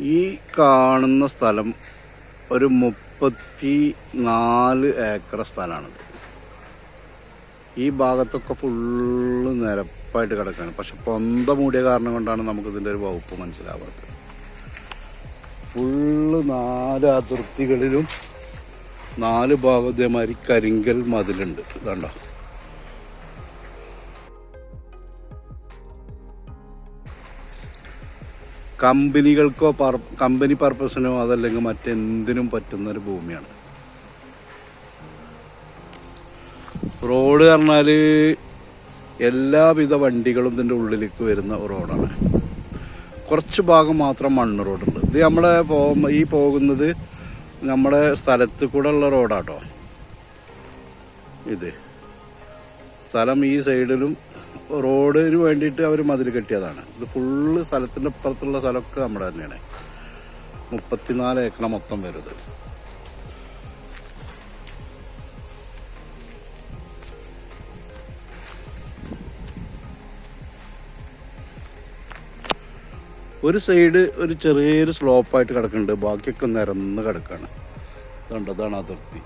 ഈ കാണുന്ന സ്ഥലം ഒരു മുപ്പത്തി നാല് ഏക്കർ സ്ഥലമാണിത്. ഈ ഭാഗത്തൊക്കെ ഫുള്ള് നിരപ്പായിട്ട് കിടക്കുകയാണ് പക്ഷെ പൊന്ത മൂടിയ കാരണം കൊണ്ടാണ് നമുക്കിതിന്റെ ഒരു വകുപ്പ് മനസ്സിലാവാത്തത്. ഫുള്ള് നാല് അതിർത്തികളിലും നാല് ഭാഗം ഇതേമാതിരി കരിങ്കൽ മതിലുണ്ട്. ഇതുണ്ടോ? കമ്പനികൾക്കോ പർ കമ്പനി പർപ്പസിനോ അതല്ലെങ്കിൽ മറ്റെന്തിനും പറ്റുന്ന ഒരു ഭൂമിയാണ്. റോഡ് പറഞ്ഞാൽ എല്ലാവിധ വണ്ടികളും ഇതിന്റെ ഉള്ളിലേക്ക് വരുന്ന റോഡാണ്. കുറച്ച് ഭാഗം മാത്രം മണ്ണ് റോഡുണ്ട്. ഇത് നമ്മളെ പോ ഈ പോകുന്നത് നമ്മുടെ സ്ഥലത്ത് കൂടെ ഉള്ള റോഡാട്ടോ. ഇത്. സ്ഥലം ഈ സൈഡിലും റോഡിന് വേണ്ടിയിട്ട് അവർ മതിൽ കെട്ടിയതാണ്. ഇത് ഫുള്ള് സ്ഥലത്തിന്റെ അപ്പുറത്തുള്ള സ്ഥലമൊക്കെ നമ്മുടെ തന്നെയാണ്. മുപ്പത്തിനാല് ഏക്കർ മൊത്തം വരുന്നത്. ഒരു സൈഡ് ഒരു ചെറിയൊരു സ്ലോപ്പായിട്ട് കിടക്കുന്നുണ്ട്. ബാക്കിയൊക്കെ നിരന്ന് കിടക്കാണ്. അതുകൊണ്ട് അതാണ് അതിർത്തി.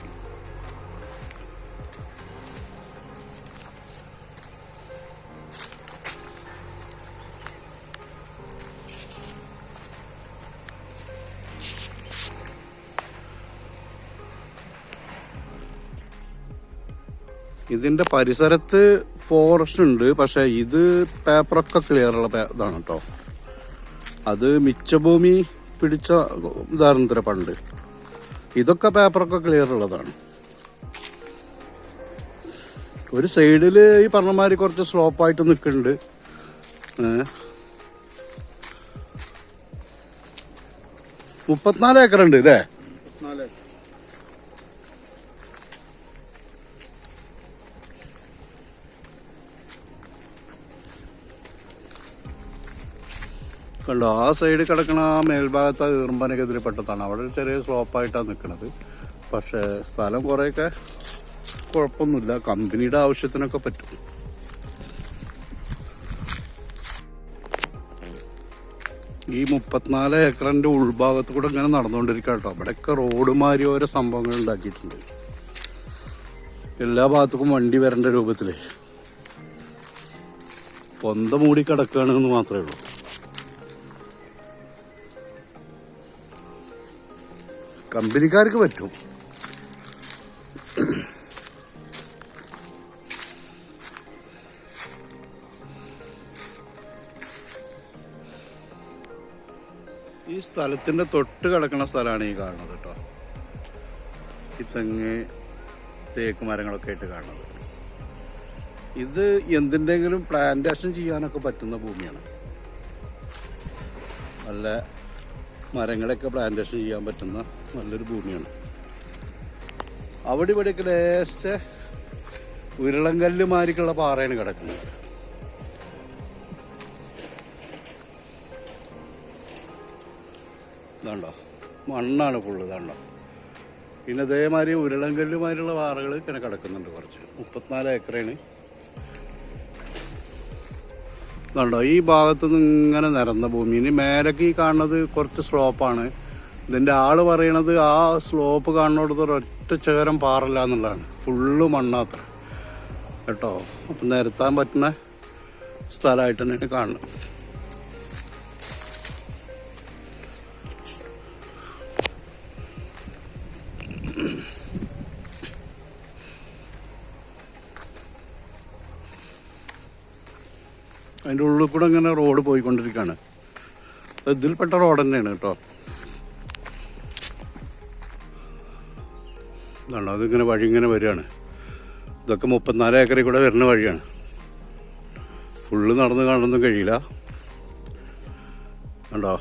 ഇതിന്റെ പരിസരത്ത് ഫോറസ്റ്റ് ഉണ്ട്. പക്ഷെ ഇത് പേപ്പറൊക്കെ ക്ലിയർ ഉള്ള ഇതാണ് കേട്ടോ അത് മിച്ചഭൂമി പിടിച്ച ഉദാഹരണത്തിന് പണ്ട്. ഇതൊക്കെ പേപ്പറൊക്കെ ക്ലിയർ ഉള്ളതാണ്. ഒരു സൈഡിൽ ഈ പറഞ്ഞമാതിരി കുറച്ച് സ്ലോപ്പായിട്ട് നിൽക്കുന്നുണ്ട്. മുപ്പത്തിനാല് ഏക്കർ ഉണ്ട് ഇല്ലേ? കണ്ടോ ആ സൈഡിൽ കിടക്കുന്ന ആ മേൽഭാഗത്ത് ഈർമ്പനക്കെതിരെ പെട്ടതാണ്. അവിടെ ഒരു ചെറിയ സ്ലോപ്പായിട്ടാണ് നിൽക്കുന്നത് പക്ഷേ സ്ഥലം കുറേയൊക്കെ കുഴപ്പമൊന്നുമില്ല. കമ്പനിയുടെ ആവശ്യത്തിനൊക്കെ പറ്റും. ഈ മുപ്പത്തിനാല് ഏക്കറിന്റെ ഉൾഭാഗത്ത് കൂടെ ഇങ്ങനെ നടന്നുകൊണ്ടിരിക്കുക കേട്ടോ. അവിടെയൊക്കെ റോഡ് മാറി ഓരോ സംഭവങ്ങൾ ഉണ്ടാക്കിയിട്ടുണ്ട്. എല്ലാ ഭാഗത്തും വണ്ടി വരേണ്ട രൂപത്തിൽ പൊന്ത മൂടി കിടക്കുകയാണെന്ന് മാത്രമേ ഉള്ളൂ. കമ്പനിക്കാർക്ക് പറ്റും. ഈ സ്ഥലത്തിന്റെ തൊട്ട് കിടക്കുന്ന സ്ഥലമാണ് ഈ കാണുന്നത് കേട്ടോ. ഈ തെങ്ങ് തേക്ക് മരങ്ങളൊക്കെ ആയിട്ട് കാണുന്നത്. ഇത് എന്തിന്റെങ്കിലും പ്ലാന്റേഷൻ ചെയ്യാനൊക്കെ പറ്റുന്ന ഭൂമിയാണ്. നല്ല മരങ്ങളൊക്കെ പ്ലാന്റേഷൻ ചെയ്യാൻ പറ്റുന്ന നല്ലൊരു ഭൂമിയാണ്. അവിടെ ഇവിടെയൊക്കെ ലേസ്റ്റ് ഉരുളങ്കല്ല് മാരിക്കുള്ള പാറയാണ് കിടക്കുന്നത്. ഇതാണ്ടോ? മണ്ണാണ് ഫുള്ള് ഇതാണ്ടോ? പിന്നെ ഇതേമാതിരി ഉരുളങ്കല്ലുമാരുള്ള പാറകൾ ഇങ്ങനെ കിടക്കുന്നുണ്ട് കുറച്ച്. മുപ്പത്തിനാല് ഏക്കറാണ്. ഇതുണ്ടോ ഈ ഭാഗത്ത് നിന്ന് ഇങ്ങനെ നിരന്ന ഭൂമി ഇനി മേലേക്ക് ഈ കാണുന്നത് കുറച്ച് സ്ലോപ്പാണ്. ഇതിന്റെ ആൾ പറയണത് ആ സ്ലോപ്പ് കാണുന്നിടത്ത് ഒരൊറ്റ ചേരം പാറില്ല എന്നുള്ളതാണ്. ഫുള്ള് മണ്ണാത്ര. കേട്ടോ? അപ്പം നിരത്താൻ പറ്റുന്ന സ്ഥലമായിട്ട് തന്നെയാണ് കാണുന്നത്. അതിന്റെ ഉള്ളിൽ കൂടെ ഇങ്ങനെ റോഡ് പോയിക്കൊണ്ടിരിക്കുകയാണ്. ഇതിൽപ്പെട്ട റോഡ് തന്നെയാണ് കേട്ടോ. ഇതാണോ അതിങ്ങനെ വഴി ഇങ്ങനെ വരികയാണ്. ഇതൊക്കെ മുപ്പത്തിനാല് ഏക്കറിൽ കൂടെ വരുന്ന വഴിയാണ്. ഫുള്ള് നടന്ന് കാണാനൊന്നും കഴിയില്ല. കണ്ടോ?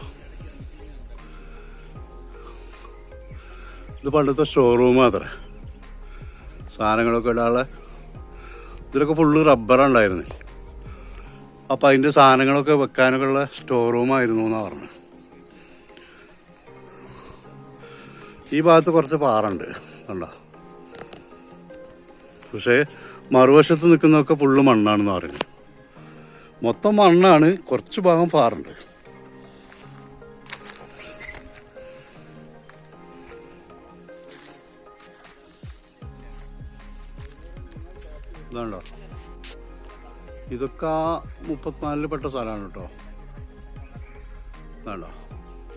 ഇത് പണ്ടത്തെ ഷോറൂം മാത്രമേ സാധനങ്ങളൊക്കെ ഇടാനുള്ള ഇതിലൊക്കെ ഫുള്ള് റബ്ബറുണ്ടായിരുന്നേ അപ്പം അതിന്റെ സാധനങ്ങളൊക്കെ വെക്കാനൊക്കെ ഉള്ള സ്റ്റോർ റൂമായിരുന്നു എന്നാണ് പറഞ്ഞു. ഈ ഭാഗത്ത് കുറച്ച് പാറുണ്ട് കണ്ടോ? പക്ഷേ മറുവശത്ത് നിൽക്കുന്നതൊക്കെ ഫുള്ള് മണ്ണാണെന്ന് പറയുന്നത് മൊത്തം മണ്ണാണ് കുറച്ച് ഭാഗം പാറുണ്ട്. ഇതാണ്ടോ? ഇതൊക്കെ ആ മുപ്പത്തിനാലിൽ പെട്ട സ്ഥലമാണ് കേട്ടോ. വേണ്ട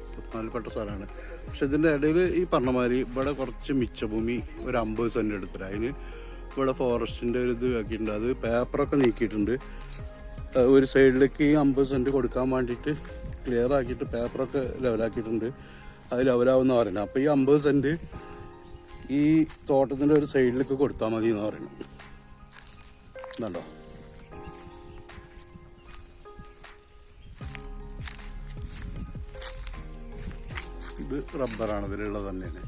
മുപ്പത്തിനാലിൽ പെട്ട സ്ഥലമാണ്. പക്ഷെ ഇതിന്റെ ഇടയിൽ ഈ പറഞ്ഞ മാതിരി ഇവിടെ കുറച്ച് മിച്ചഭൂമി ഒരു അമ്പത് സെന്റ് എടുത്തിട്ട് അതിന് ഇവിടെ ഫോറസ്റ്റിന്റെ ഒരു ഇത് ആക്കിയിട്ടുണ്ട്. അത് പേപ്പറൊക്കെ നീക്കിയിട്ടുണ്ട്. ഒരു സൈഡിലേക്ക് ഈ അമ്പത് സെന്റ് കൊടുക്കാൻ വേണ്ടിയിട്ട് ക്ലിയർ ആക്കിയിട്ട് പേപ്പറൊക്കെ ലെവലാക്കിയിട്ടുണ്ട്. അത് ലെവലാവുന്ന പറയുന്നത് അപ്പോൾ ഈ അമ്പത് സെന്റ് ഈ തോട്ടത്തിന്റെ ഒരു സൈഡിലേക്ക് കൊടുത്താൽ മതി എന്ന് പറയുന്നത് ഇതുണ്ടോ റബ്ബറാണ് ഇതിലുള്ളത് തന്നെയാണ്.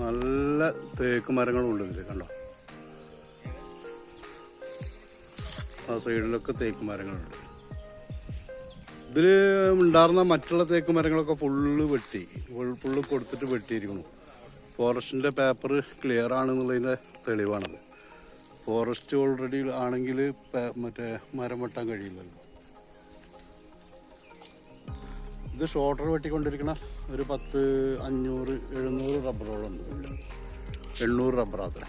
നല്ല തേക്ക് മരങ്ങളും ഉണ്ട് ഇതിൽ കണ്ടോ? ആ സൈഡിലൊക്കെ തേക്ക് മരങ്ങളുണ്ട്. ഇതിൽ ഉണ്ടായിരുന്ന മറ്റുള്ള തേക്ക് മരങ്ങളൊക്കെ ഫുള്ള് വെട്ടി ഫുള്ള് കൊടുത്തിട്ട് വെട്ടിയിരിക്കുന്നു. ഫോറസ്റ്റിന്റെ പേപ്പർ ക്ലിയർ ആണെന്നുള്ളതിന്റെ തെളിവാണത്. ഫോറസ്റ്റ് ഓൾറെഡി ആണെങ്കിൽ മറ്റേ മരം വെട്ടാൻ കഴിയില്ലല്ലോ. ഇത് ഷോർട്ടർ വെട്ടിക്കൊണ്ടിരിക്കണ ഒരു പത്ത് അഞ്ഞൂറ് എഴുന്നൂറ് റബ്ബറോളം ഉണ്ട്. എണ്ണൂറ് റബ്ബർ അത്ര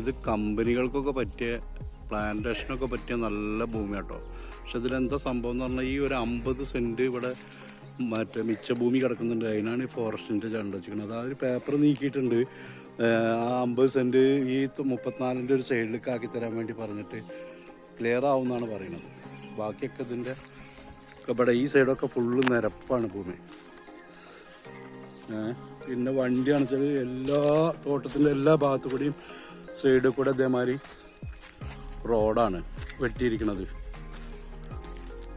ഇത് കമ്പനികൾക്കൊക്കെ പറ്റിയ പ്ലാന്റേഷനൊക്കെ പറ്റിയ നല്ല ഭൂമി കേട്ടോ പക്ഷെ ഇതിലെന്താ സംഭവം എന്ന് പറഞ്ഞാൽ ഈ ഒരു അമ്പത് സെന്റ് ഇവിടെ മറ്റേ മിച്ച ഭൂമി കിടക്കുന്നുണ്ട്. അതിനാണ് ഈ ഫോറസ്റ്റിന്റെ ചണ്ട വെച്ചിരിക്കുന്നത്. ഒരു പേപ്പർ നീക്കിയിട്ടുണ്ട്. ആ അമ്പത് സെന്റ് ഈ മുപ്പത്തിനാലിന്റെ ഒരു സൈഡിലേക്ക് ആക്കി തരാൻ വേണ്ടി പറഞ്ഞിട്ട് ക്ലിയർ ആവുമെന്നാണ് പറയുന്നത്. ബാക്കിയൊക്കെ ഇതിന്റെ ഇവിടെ ഈ സൈഡൊക്കെ ഫുള്ള് നിരപ്പാണ് ഭൂമി. പിന്നെ വണ്ടിയാണ് വെച്ചാൽ എല്ലാ തോട്ടത്തിന്റെ എല്ലാ ഭാഗത്തു കൂടിയും സൈഡിൽ കൂടെ ഇതേമാതിരി റോഡാണ് വെട്ടിയിരിക്കുന്നത്.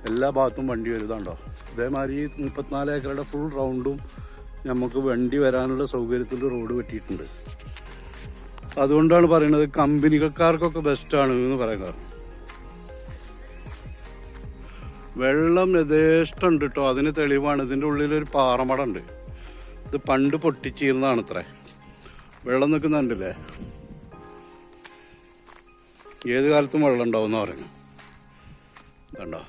എല്ലാ ഭാഗത്തും വണ്ടി വരുന്നുണ്ടോ അതേമാതിരി ഈ മുപ്പത്തിനാല് ഏക്കറുടെ ഫുൾ റൗണ്ടും നമുക്ക് വണ്ടി വരാനുള്ള സൗകര്യത്തിൽ റോഡ് വെട്ടിയിട്ടുണ്ട്. അതുകൊണ്ടാണ് പറയുന്നത് കമ്പനികൾക്കാർക്കൊക്കെ ബെസ്റ്റാണ് എന്ന് പറയുന്നത് വെള്ളം യഥേഷ്ടമുണ്ട് കേട്ടോ അതിന് തെളിവാണ്. ഇതിന്റെ ഉള്ളിലൊരു പാറമടമുണ്ട് ഇത് പണ്ട് പൊട്ടിച്ചീർന്നതാണ് അത്രേ വെള്ളം നിൽക്കുന്നുണ്ടല്ലേ? ഏത് കാലത്തും വെള്ളം ഉണ്ടാവും എന്ന് പറയുന്നു ഇതുണ്ടോ?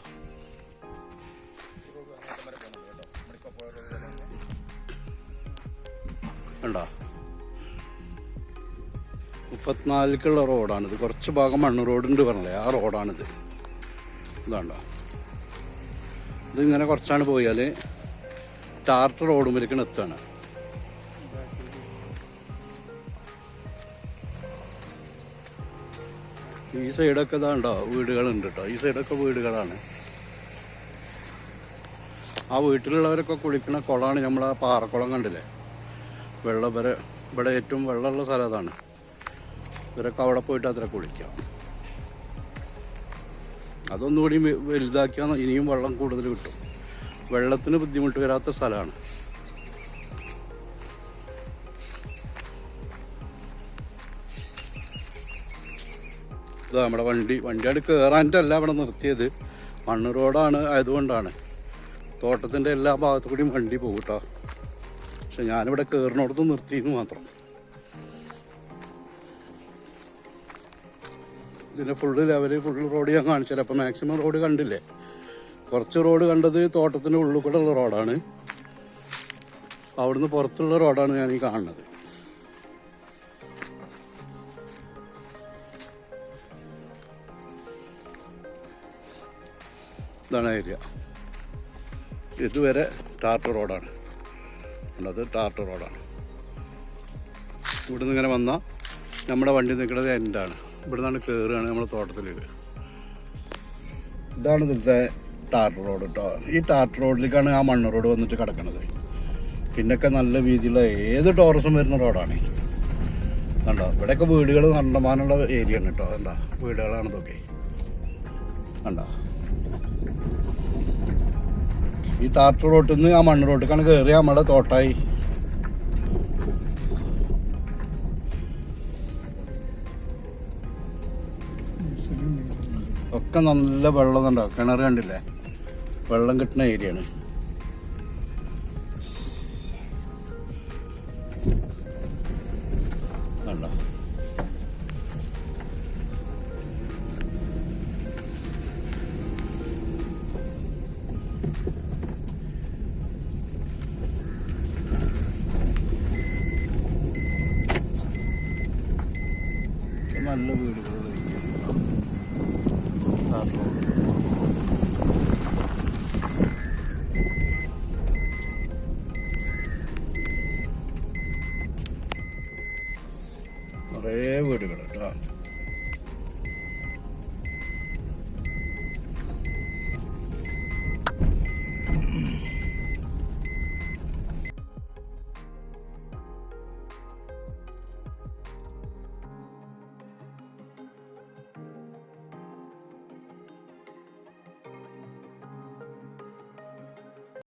മുപ്പത്തിനാലിക്കുള്ള റോഡാണിത് കുറച്ച് ഭാഗം മണ്ണ് റോഡുണ്ട് പറഞ്ഞേ ആ റോഡാണിത്. ഇതാണ്ടോ? ഇതിങ്ങനെ കുറച്ചാണ് പോയാൽ ടാർട്ട് റോഡ് റോഡുമ്പിലേക്ക് എത്താണ് ഈ സൈഡൊക്കെ ഇതാണ്ടോ? വീടുകളുണ്ട് കേട്ടോ ഈ സൈഡൊക്കെ വീടുകളാണ്. ആ വീട്ടിലുള്ളവരൊക്കെ കുളിക്കുന്ന കുളമാണ് നമ്മൾ ആ പാറക്കുളം കണ്ടില്ലേ? വെള്ളം വരെ ഇവിടെ ഏറ്റവും വെള്ളമുള്ള സ്ഥലം അതാണ്. ഇവരൊക്കെ അവിടെ പോയിട്ട് അത്ര കുളിക്കാം. അതൊന്നുകൂടി വലുതാക്കിയാൽ ഇനിയും വെള്ളം കൂടുതൽ കിട്ടും. വെള്ളത്തിന് ബുദ്ധിമുട്ട് വരാത്ത സ്ഥലമാണ് ഇതാ നമ്മുടെ വണ്ടി. വണ്ടിയാണ് കയറാനിട്ടല്ല അവിടെ നിർത്തിയത്. മണ്ണ് റോഡാണ് ആയതുകൊണ്ടാണ്. തോട്ടത്തിന്റെ എല്ലാ ഭാഗത്തു കൂടിയും വണ്ടി പോകും പക്ഷെ ഞാനിവിടെ കയറിനോടത്ത് നിർത്തിയെന്ന് മാത്രം. ഇതിന്റെ ഫുള്ള് ലെവൽ ഫുള്ള് റോഡ് ഞാൻ കാണിച്ചത് അപ്പോൾ മാക്സിമം റോഡ് കണ്ടില്ലേ? കുറച്ച് റോഡ് കണ്ടത് തോട്ടത്തിന്റെ ഉള്ളിൽ കൂടെ ഉള്ള റോഡാണ് അവിടുന്ന് പുറത്തുള്ള റോഡാണ് ഞാൻ ഈ കാണുന്നത്. ഇതാണ് ഏരിയ ഇതുവരെ ടാർട്ട് റോഡാണ് അത് ടാർട്ട് റോഡാണ് ഇവിടുന്ന് ഇങ്ങനെ വന്നാൽ നമ്മുടെ വണ്ടി നിൽക്കുന്നത് എൻഡാണ് ഇവിടെ നിന്നാണ് കയറുകയാണ് നമ്മുടെ തോട്ടത്തിലേക്ക്. ഇതാണ് ഇതിലത്തെ ടാർട്ട് റോഡ് കേട്ടോ ഈ ടാർട്ട് റോഡിലേക്കാണ് ആ മണ്ണ് റോഡ് വന്നിട്ട് കിടക്കുന്നത് പിന്നൊക്കെ നല്ല വീതിയുള്ള ഏത് ടൂറിസം വരുന്ന റോഡാണ്? കണ്ടോ? ഇവിടെയൊക്കെ വീടുകൾ കണ്ടമാനുള്ള ഏരിയ ആണ് കേട്ടോ കണ്ടോ? വീടുകളാണ് ഇതൊക്കെ. കണ്ടോ? ഈ ടാർട്ട് റോഡിൽ നിന്ന് ആ മണ്ണ് റോട്ടിലേക്കാണ് കയറി നമ്മുടെ തോട്ടായി. ഒക്കെ നല്ല വെള്ളം ഉണ്ടാവും കിണർ കണ്ടില്ലേ? വെള്ളം കിട്ടുന്ന ഏരിയ ആണ്. കണ്ടോ? നല്ല വീടുകൾ out.